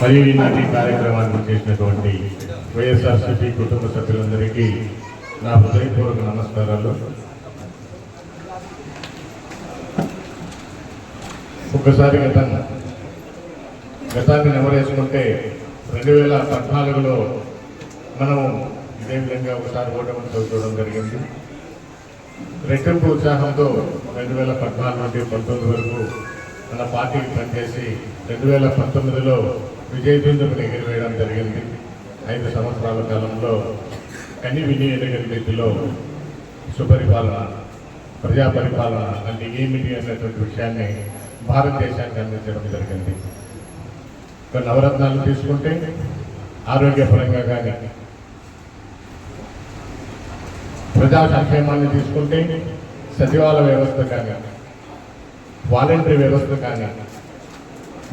మరియు ఈనాటి కార్యక్రమాన్ని చేసినటువంటి వైఎస్ఆర్సీపీ కుటుంబ సభ్యులందరికీ నా హృదయపూర్వక నమస్కారాలు. ఒక్కసారి గతం గతాన్ని నెమరేసుకుంటే రెండు వేల పద్నాలుగులో మనం ఇదే విధంగా ఒకసారి ఓటమి చదువుకోవడం జరిగింది. రెట్టింపు ఉత్సాహంతో రెండు వేల పద్నాలుగు నుండి పంతొమ్మిది వరకు మన పార్టీకి పనిచేసి రెండు వేల పంతొమ్మిదిలో విజయదుందుకుని ఎగిరివేయడం జరిగింది. ఐదు సంవత్సరాల కాలంలో కని విని రీతిలో సుపరిపాలన ప్రజా పరిపాలన అంటే ఏమిటి అన్నటువంటి విషయాన్ని భారతదేశానికి అందించడం జరిగింది. నవరత్నాలు తీసుకుంటే ఆరోగ్యపరంగా కానీ ప్రజా సంక్షేమాన్ని తీసుకుంటే సచివాలయ వ్యవస్థ కానీ వాలంటరీ వ్యవస్థ కానీ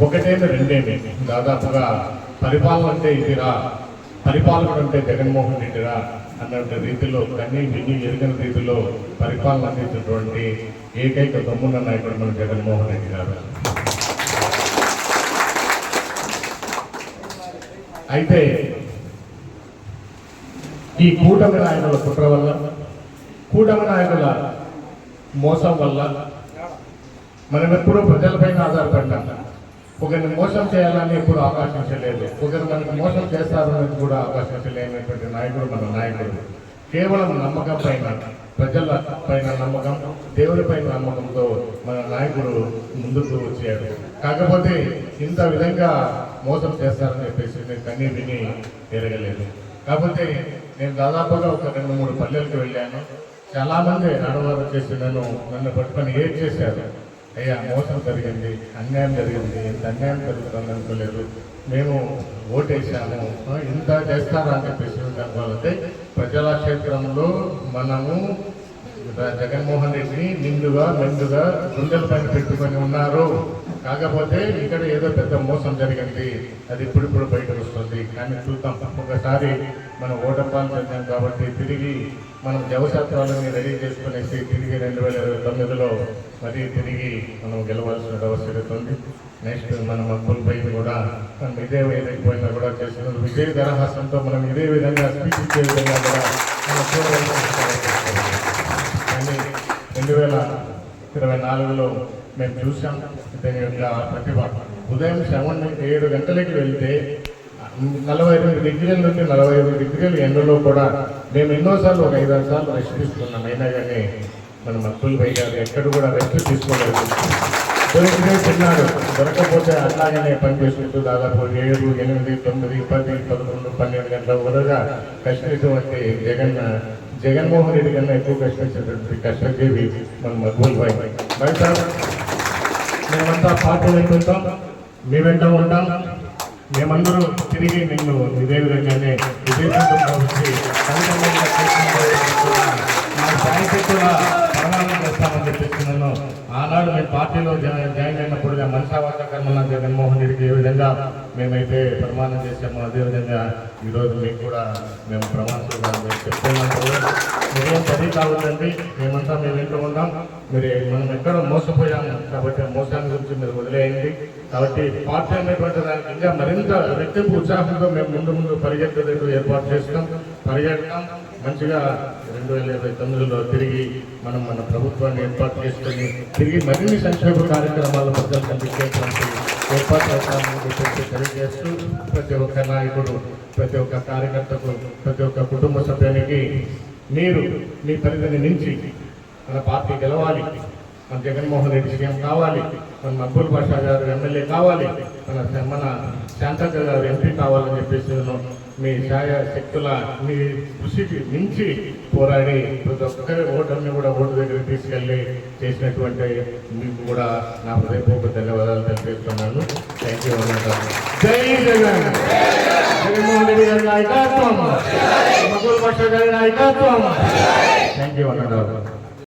ఒకటేమి రెండేమి దాదాపుగా పరిపాలన అంటే ఇదిరా పరిపాలకుడు అంటే జగన్మోహన్ రెడ్డిరా అన్నటువంటి రీతిలో కన్నీ విని ఎరుగని రీతిలో పరిపాలన అందించినటువంటి ఏకైక దమ్మున్న నాయకుడు మన జగన్మోహన్ రెడ్డి గారు. అయితే ఈ కూటమి నాయకుల కుట్ర వల్ల కూటమి నాయకుల మోసం వల్ల మనం ఎప్పుడూ ప్రజలపైన ఆధారపడ్డాం. ఒకరిని మోసం చేయాలని ఎప్పుడు ఆకాశించలేదు ఒకరు మనకు మోసం చేస్తారనేది కూడా ఆకాశించలేనటువంటి నాయకుడు మన నాయకుడు. కేవలం నమ్మకం పైన ప్రజల పైన నమ్మకం దేవుడి పైన నమ్మకంతో మన నాయకుడు ముందుకు వచ్చాడు. కాకపోతే ఇంత విధంగా మోసం చేస్తారని చెప్పేసి నేను కన్నీ విని ఎరగలేదు. కాకపోతే నేను దాదాపుగా ఒక రెండు మూడు పల్లెలకు వెళ్ళాను. చాలా మంది చేసి వచ్చేసి నన్ను నన్ను పట్టుకొని ఏం చేశారు అయ్యా మోసం జరిగింది అన్యాయం జరిగింది ఎంత అన్యాయం జరుగుతుంది అనుకోలేదు. మేము ఓటేసాము. ఇంత చేస్తారా అని చెప్పేసి అనుకోవాలంటే ప్రజల క్షేత్రంలో మనము జగన్మోహన్ రెడ్డిని నిండుగా మెండుగా గుండెల పైన పెట్టుకొని ఉన్నారు. కాకపోతే ఇక్కడ ఏదో పెద్ద మోసం జరిగింది. అది ఇప్పుడిప్పుడు బయటకు వస్తుంది. కానీ చూద్దాం ఒకసారి మనం ఓటపాలు చెందాం కాబట్టి తిరిగి మనం జవశాస్త్రాలని రెడీ చేసుకునేసి తిరిగి రెండు వేల ఇరవై తొమ్మిదిలో మరి తిరిగి మనం గెలవాల్సిన అవసరం ఉంది నెక్స్ట్ మనం అప్పుల పై కూడా మనం ఇదే ఏదైపోయినా కూడా చేస్తున్నాం. విజయ దరహాసంతో మనం ఇదే విధంగా స్పీచ్ ఇచ్చే విధంగా కూడా మనం చూడవలసి అవసరం కానీ రెండు వేల ఇరవై నాలుగులో మేము చూసాం. దీని యొక్క ప్రతిభ. ఉదయం సెవెన్ ఏడు గంటలకి వెళ్తే నలభై ఎనిమిది డిగ్రీల నుండి నలభై ఐదు డిగ్రీల ఎండలో కూడా మేము ఎన్నోసార్లు ఒక ఐదారు సార్లు రెస్ట్ తీసుకున్నాం. అయినా కానీ మన మక్కులు పై గారు ఎక్కడ కూడా రెస్ట్ తీసుకోలేదు. దొరికితే తిన్నాడు దొరకపోతే అట్లాగనే పనిచేసుకుంటూ దాదాపు ఏడు ఎనిమిది తొమ్మిది పది పదకొండు పన్నెండు గంటల వరగా కష్టమైనటువంటి జగన్ జగన్మోహన్ రెడ్డి కన్నా ఎక్కువ కష్టించినటువంటి కష్టజీవి మన మక్కులు పై బయట మేమంతా పార్టీ వెళ్తుంటాం మీ వెంట ఉంటాం. మేమందరూ తిరిగి నిన్ను ఇదే విధంగానే విజయవంతంగా వచ్చి సంఘటనగా చేసిన మా సాయశక్తుల చేస్తామని చెప్పేసి నన్ను ఆనాడు మేము పార్టీలో జాయిన్ అయినప్పుడు మనసావాస కర్మల జగన్మోహన్ రెడ్డికి ఏ విధంగా మేమైతే ప్రమాణం చేసామో అదేవిధంగా ఈరోజు మీకు కూడా మేము ప్రమాణం స్వీకారం చెప్తున్నప్పుడు మేమంతా మేము వింటూ ఉన్నాం. మీరు మనం ఎక్కడో మోసపోయాము కాబట్టి ఆ మోసాన్ని గురించి మీరు వదిలేయండి. కాబట్టి పార్టీ అనేటువంటి దానికి ఇంకా మరింత రెట్టింపు ఉత్సాహంతో మేము ముందు ముందు పరిగెత్తలు ఏర్పాటు చేస్తాం. పరిగెడతాం మంచిగా రెండు వేల ఇరవై తొమ్మిదిలో తిరిగి మనం మన ప్రభుత్వాన్ని ఏర్పాటు చేసుకొని తిరిగి మరిన్ని సంక్షేమ కార్యక్రమాల ప్రజలకు అందించేటువంటి ఏర్పాటు చేస్తామని చెప్పేసి తెలియజేస్తూ ప్రతి ఒక్క నాయకుడు ప్రతి ఒక్క కార్యకర్తకు ప్రతి ఒక్క కుటుంబ సభ్యునికి మీరు మీ తల్లిదండ్రి నుంచి మన పార్టీ గెలవాలి. మన జగన్మోహన్ రెడ్డి సీఎం కావాలి. మన మబ్బుల్ బాషా గారు ఎమ్మెల్యే కావాలి. మన మన శాంతక్క గారు ఎంపీ కావాలని చెప్పేసి నేను మీ ఛాయ శక్తుల మీ కృషికి మించి పోరాడి ప్రతి ఒక్కరి ఓటర్ని కూడా ఓటు దగ్గర తీసుకెళ్ళి చేసినటువంటి మీకు కూడా నా హృదయపూర్వక ధన్యవాదాలు తెలియజేస్తున్నాను. థ్యాంక్ యూ జై జగన్! జగన్మోహన్ రెడ్డి గారి నాయకత్వం మబ్బుల్ బాషా గారి నాయకత్వం థ్యాంక్ యూ అన్నారు